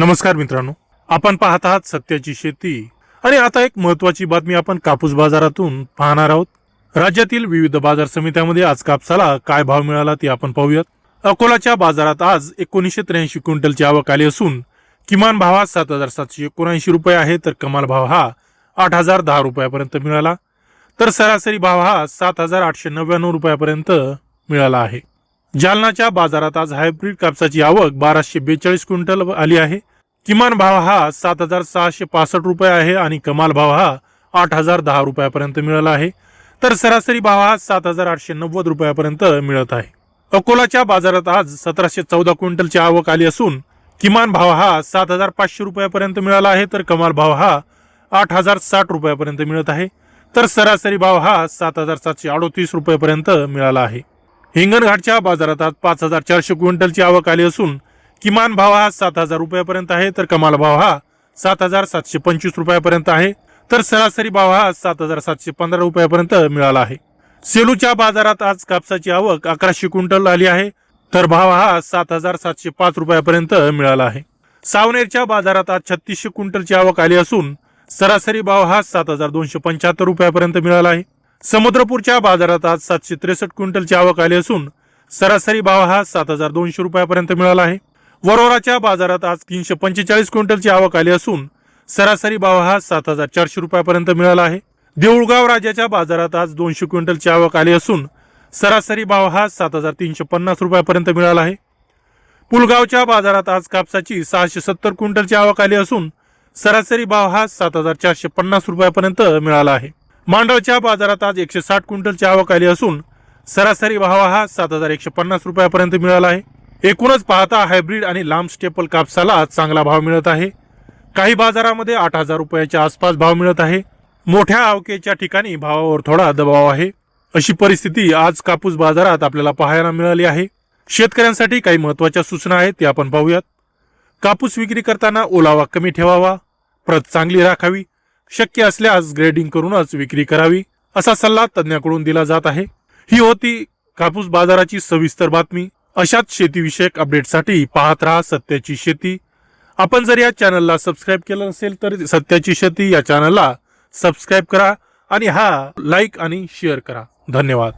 नमस्कार मित्रांनो. आपण पाहत आहात सत्याची शेती. आणि आता एक महत्वाची बातमी आपण कापूस बाजारातून पाहणार आहोत. राज्यातील विविध बाजार समित्यामध्ये आज कापसाला काय भाव मिळाला ते आपण पाहूयात. अकोलाच्या बाजारात आज एकोणीसशे त्र्याऐंशी क्विंटलची आवक आली असून किमान भाव हा सात हजार सातशे एकोणऐंशी रुपये आहे तर कमाल भाव हा आठ हजार दहा रुपयापर्यंत मिळाला. तर सरासरी भाव हा सात हजार आठशे नव्याण्णव रुपयापर्यंत मिळाला आहे. जालनाच्या बाजारात आज हायब्रिड कापसाची आवक बाराशे बेचाळीस क्विंटल आली आहे. किमान भाव हा सात हजार सहाशे पासष्ट रुपये आहे आणि कमाल भाव हा आठ हजार दहा रुपयापर्यंत मिळाला आहे. तर सरासरी भाव हा सात हजार आठशे नव्वद रुपयापर्यंत मिळत आहे. अकोलाच्या बाजारात आज सतराशे चौदा क्विंटलची आवक आली असून किमान भाव हा सात हजार पाचशे रुपयापर्यंत मिळाला आहे. तर कमाल भाव हा आठ हजार साठ रुपयापर्यंत मिळत आहे. तर सरासरी भाव हा सात हजार सातशे अडोतीस रुपयापर्यंत मिळाला आहे. हिंगणघाटच्या बाजारात आज पाच हजार चारशे क्विंटलची आवक आली असून किमान भाव हा सात हजार रुपयापर्यंत आहे तर कमाल भाव हा सात हजार सातशे पंचवीस रुपयापर्यंत आहे तर सरासरी भाव हा सात हजार सातशे पंधरा रुपयापर्यंत मिळाला आहे. सेलूच्या बाजारात आज कापसाची आवक अकराशे क्विंटल आली आहे तर भाव हा सात हजार सातशे पाच रुपयापर्यंत मिळाला आहे. सावनेरच्या बाजारात आज छत्तीसशे क्विंटलची आवक आली असून सरासरी भाव हा सात हजार दोनशे पंच्याहत्तर रुपयापर्यंत मिळाला आहे समुद्रपूरच्या बाजारात आज सातशे त्रेसष्ट क्विंटलची आवक आली असून सरासरी भाव हा सात हजार दोनशे रुपयापर्यंत मिळाला आहे. वरोराच्या बाजारात आज तीनशे पंचेचाळीस क्विंटलची आवक आली असून सरासरी भाव हा सात हजार चारशे रुपयापर्यंत मिळाला आहे. देऊळगाव राजाच्या बाजारात आज दोनशे क्विंटलची आवक आली असून सरासरी भाव हा सात हजार तीनशे पन्नास रुपयापर्यंत मिळाला आहे. पुलगावच्या बाजारात आज कापसाची सहाशे सत्तर क्विंटलची आवक आली असून सरासरी भाव हा सात हजार चारशे पन्नास रुपयापर्यंत मिळाला आहे. मांडवच्या बाजारात आज एकशे साठ क्विंटलची आवक आली असून सरासरी भाव हा सात हजार एकशे पन्नास रुपयापर्यंत मिळाला आहे. एकूणच पाहता हायब्रिड आणि लांब स्टेपल कापसाला आज चांगला भाव मिळत आहे. काही बाजारामध्ये आठ हजार रुपयाच्या आसपास भाव मिळत आहे. मोठ्या आवकेच्या ठिकाणी भावावर थोडा दबाव आहे. अशी परिस्थिती आज कापूस बाजारात आपल्याला पाहायला मिळाली आहे. शेतकऱ्यांसाठी काही महत्त्वाच्या सूचना आहेत ते आपण पाहूयात. कापूस विक्री करताना ओलावा कमी ठेवावा. प्रत चांगली राखावी. शक्य असल्यास ग्रेडिंग करूनच विक्री करावी असा सल्ला तज्ज्ञाकडून दिला जात आहे. ही होती कापूस बाजाराची सविस्तर बातमी. अशाच शेतीविषयक अपडेटसाठी पाहत राहा सत्याची शेती. आपण जर या चॅनलला सबस्क्राईब केलं नसेल तर सत्याची शेती या चॅनलला सबस्क्राईब करा आणि हा लाईक आणि शेअर करा. धन्यवाद.